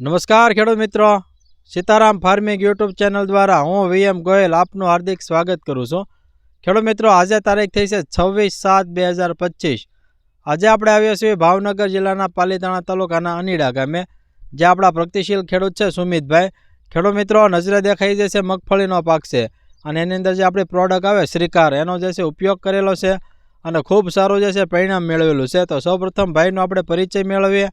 નમસ્કાર ખેડૂત મિત્રો. સીતારામ ફાર્મિંગ યુટ્યુબ ચેનલ દ્વારા હું વીએમ ગોયલ આપનું હાર્દિક સ્વાગત કરું છું. ખેડૂત મિત્રો, આજે તારીખ થઈ છે છવ્વીસ સાત બે હજાર પચીસ. આજે આપણે આવ્યા છીએ ભાવનગર જિલ્લાના પાલીતાણા તાલુકાના અનીડા ગામે જે આપણા પ્રગતિશીલ ખેડૂત છે સુમિતભાઈ. ખેડૂત મિત્રો, નજરે દેખાઈ જશે મગફળીનો પાક છે અને એની અંદર જે આપણી પ્રોડક્ટ આવે શ્રીકાર, એનો જે છે ઉપયોગ કરેલો છે અને ખૂબ સારું જે છે પરિણામ મેળવેલું છે. તો સૌપ્રથમ ભાઈનો આપણે પરિચય મેળવીએ.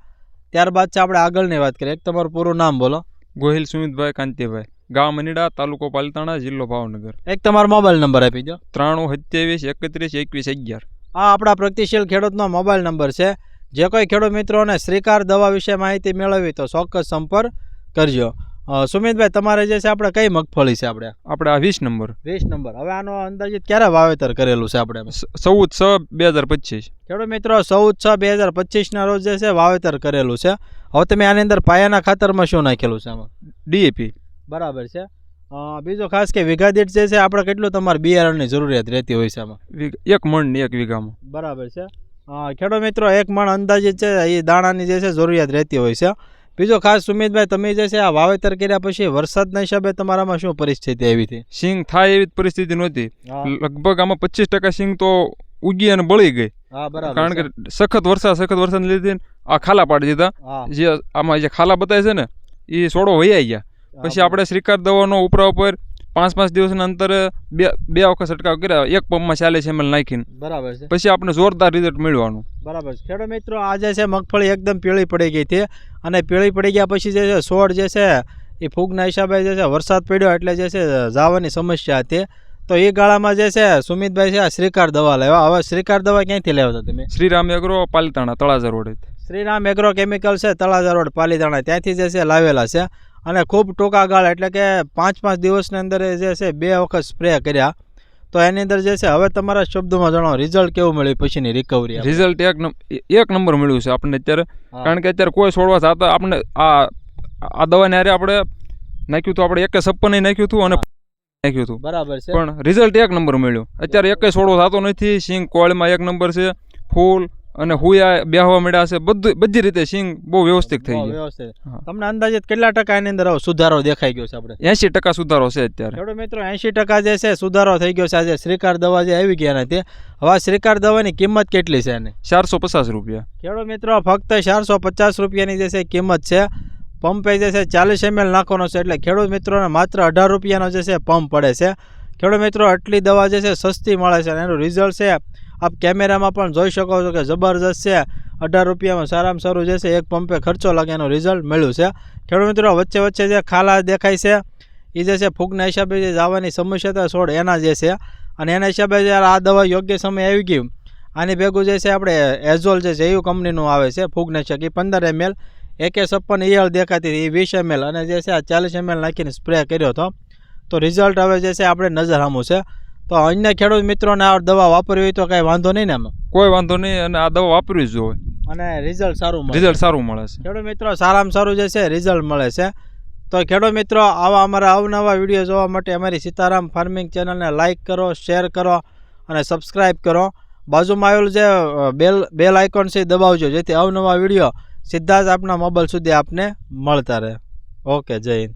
ત્યારબાદ છે આપણે આગળની વાત કરીએ. એક તમારું પૂરું નામ બોલો. ગોહિલ સુમિતભાઈ કાંતિભાઈ. ગામ અનીડા તાલુકો પાલિતાણા જિલ્લો ભાવનગર. એક તમારો મોબાઈલ નંબર આપી દો. ત્રાણું સત્યાવીસ એકત્રીસ એકવીસ અગિયાર. આ આપણા પ્રગતિશીલ ખેડૂતનો મોબાઈલ નંબર છે. જે કોઈ ખેડૂત મિત્રોને શ્રીકાર દવા વિશે માહિતી મેળવવી તો ચોક્કસ સંપર્ક કરજો. સુમિતભાઈ તમારે જે છે આપણે કઈ મગફળી છે આપણે? આપણે આ વીસ નંબર. વીસ નંબર. હવે આનો અંદાજિત ક્યારે વાવેતર કરેલું છે આપણે? ચૌદ છ બે હજાર પચીસ. ખેડૂત મિત્રો ચૌદ છ બે હજાર પચીસના રોજ જે છે વાવેતર કરેલું છે. હવે તમે આની અંદર પાયાના ખાતરમાં શું નાખેલું છે આમાં? ડીએપી. બરાબર છે. બીજો ખાસ કે વીઘા દીઠ જે છે આપણે કેટલું તમારે બિયારણની જરૂરિયાત રહેતી હોય છે આમાં? એક મણની એક વીઘામાં. બરાબર છે. ખેડૂત મિત્રો એક મણ અંદાજિત છે એ દાણાની જે છે જરૂરિયાત રહેતી હોય છે. બીજો ખાસ સુમિતભાઈ તમે જે છે આ વાવેતર કર્યા પછી વરસાદના હિસાબે તમારામાં શું પરિસ્થિતિ આવી હતી? સિંગ થાય એવી પરિસ્થિતિ નહોતી. લગભગ આમાં પચીસ ટકા સિંગ તો ઉગી અને બળી ગઈ. કારણ કે સખત વરસાદ સખત વરસાદ લીધે આ ખાલા પાડી દીધા. જે આમાં જે ખાલા બતાવે છે ને એ સોડો વૈયાઈ ગયા. પછી આપણે શ્રીકાર દવાનો ઉપરા ઉપર પાંચ પાંચ દિવસના અંતરે બે બે વખત છંટકાવ કર્યા. એક પંપમાં ચાલીસ એમએલ નાખીને. બરાબર છે. પછી આપણે જોરદાર રિઝલ્ટ મેળવાનું બરાબર ખેડૂત મિત્રો આ જે છે મગફળી એકદમ પીળી પડી ગઈ હતી અને પીળી પડી ગયા પછી જે છે છોડ જે છે એ ફૂગના હિસાબે જે છે વરસાદ પડ્યો એટલે જે છે જાવાની સમસ્યા હતી. તો એ ગાળામાં જે છે સુમિતભાઈ છે આ શ્રીકાર દવા લેવા. હવે શ્રીકાર દવા ક્યાંથી લેવા તમે? Shriram agro Palitana Talaja road Shriram agro chemical છે તળાજા રોડ પાલીતાણા. ત્યાંથી જે છે લાવેલા છે. અને ખૂબ ટૂંકા ગાળા એટલે કે પાંચ પાંચ દિવસની અંદર એ જે છે બે વખત સ્પ્રે કર્યા. તો એની અંદર જે છે હવે તમારા શબ્દોમાં જણાવો રિઝલ્ટ કેવું મળ્યું? પછીની રિકવરી રિઝલ્ટ એક એક નંબર મળ્યું છે આપણને અત્યારે. કારણ કે અત્યારે કોઈ છોડવા થતા આપણે આ આ દવાને હારે આપણે નાખ્યું હતું આપણે એક છપ્પન નાખ્યું હતું અને નાખ્યું હતું. બરાબર છે. પણ રિઝલ્ટ એક નંબર મળ્યું. અત્યારે એક છોડવો થતો નથી. સિંગ કોળમાં એક નંબર છે. ફૂલ અને હુયા બેહવા મળ્યા છે બધું બધી રીતે સિંગ બહુ વ્યવસ્થિત થઈ ગયું. વ્યવસ્થિત. તમને અંદાજે કેટલા ટકા એની અંદર સુધારો દેખાઈ ગયો છે આપણે? એંશી ટકા સુધારો છે અત્યારે. ખેડૂત મિત્રો એસી ટકા જે છે સુધારો થઈ ગયો છે. આજે શ્રીકાર દવા જે આવી ગયા નથી હવે શ્રીકાર દવાની કિંમત કેટલી છે એની? ચારસો પચાસ રૂપિયા. ખેડૂત મિત્રો ફક્ત ચારસો પચાસ રૂપિયાની જે છે કિંમત છે. પંપે જે છે ચાલીસ એમએલ નાખવાનો છે એટલે ખેડૂત મિત્રોને માત્ર અઢાર રૂપિયાનો જે છે પંપ પડે છે. ખેડૂત મિત્રો આટલી દવા જે છે સસ્તી મળે છે અને એનું રિઝલ્ટ છે આપ કેમેરામાં પણ જોઈ શકો છો કે જબરજસ્ત છે. અઢાર રૂપિયામાં સારામાં સારું જે છે, એક પંપે ખર્ચો લાગે એનું રિઝલ્ટ મળ્યું છે. ખેડૂત મિત્રો, વચ્ચે વચ્ચે જે ખાલા દેખાય છે એ જે છે ફૂગના હિસાબે જે જવાની સમસ્યા હતા છોડ એના જે છે. અને એના હિસાબે જ્યારે આ દવા યોગ્ય સમય આવી ગયું આની ભેગું જે છે આપણે એઝોલ જે છે, એવું કંપનીનું આવે છે ફૂગનાશક એ પંદર એમએલ, એકે છપ્પન ઈયળ દેખાતી હતી એ વીસ એમએલ. અને જે છે આ ચાલીસ એમએલ નાખીને સ્પ્રે કર્યો હતો. તો રિઝલ્ટ હવે જે છે, આપણે નજર સામું છે. તો અન્ય ખેડૂત મિત્રોને આ દવા વાપરવી હોય તો કાંઈ વાંધો નહીં ને આમાં? કોઈ વાંધો નહીં અને આ દવા વાપરવી જ જોઈએ અને રિઝલ્ટ સારું મળે. રિઝલ્ટ સારું મળે છે. ખેડૂત મિત્રો સારામાં સારું જે છે રિઝલ્ટ મળે છે. તો ખેડૂત મિત્રો આવા અમારા અવનવા વીડિયો જોવા માટે અમારી સીતારામ ફાર્મિંગ ચેનલને લાઇક કરો શેર કરો અને સબસ્ક્રાઈબ કરો. બાજુમાં આવેલું જે બેલ બેલ આઇકોન છે દબાવજો જેથી અવનવા વીડિયો સીધા જ આપના મોબાઈલ સુધી આપને મળતા રહે. ઓકે જય હિન્દ.